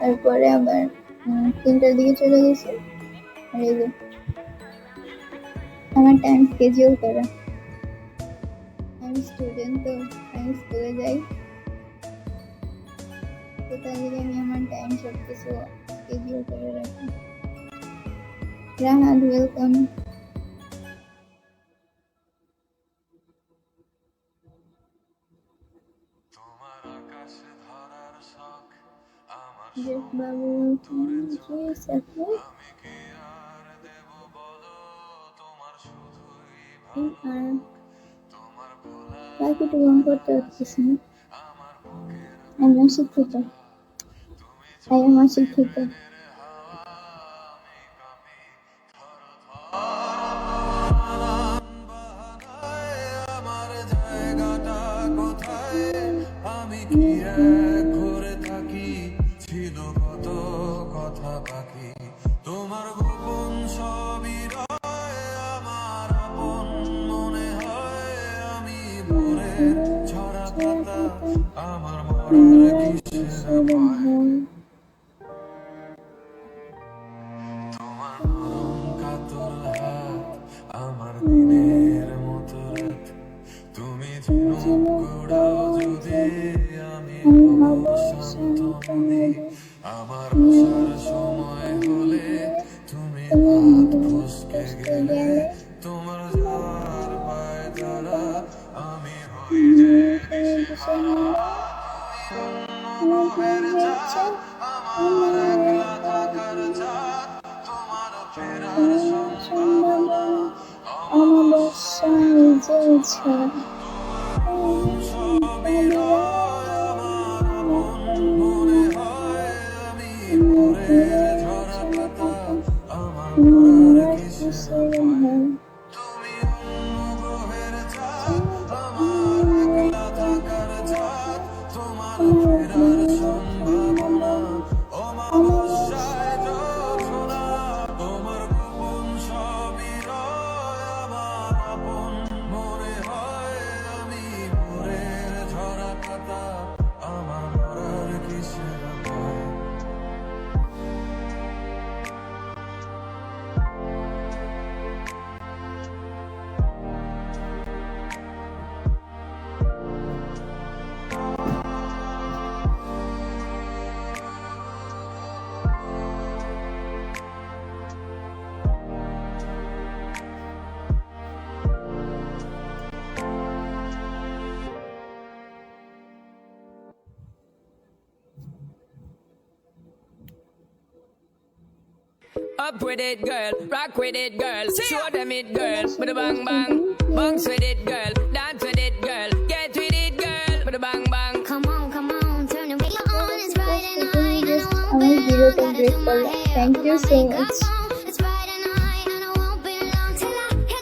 তারপরে আবার উম, তিনটার দিকে চলে গেছি আর এই যে আমার টাইম স্কেজিউল করা আমি স্টুডেন্ট তো আমি স্কুলে যাই তো তার লিগে আমি আমার টাইম সব কিছু স্কেজিউল করে রাখি রাহাত ওয়েলকাম বাবু আমি কি ভোলা বাকিটু রং করতে পারতেছি আমি অশিক্ষিত কোথায় আমি কি তোমার গোপন সবই আমার আপন মনে হয় আমি ভোরের ছড়া পাতা আমার মরার কিসের ভয় তোমার নরম কাতর হাত, আমার দিনের মতো রাত। তুমি ঝিনুক কুড়াও যদি আমি হব শান্ত আমার গেলে তোমার যাওয়ার পায় তারা আমি হই যে তোমার ফেরার Up with it, girl. Rock with it, girl. Show them it, girl. Bada bang bang. Bounce with it, girl. Dance with it, girl. Get with it, girl. Bada bang bang. Come on, come on. Turn the radio on. It's Friday night. And I won't be. Thank you so much.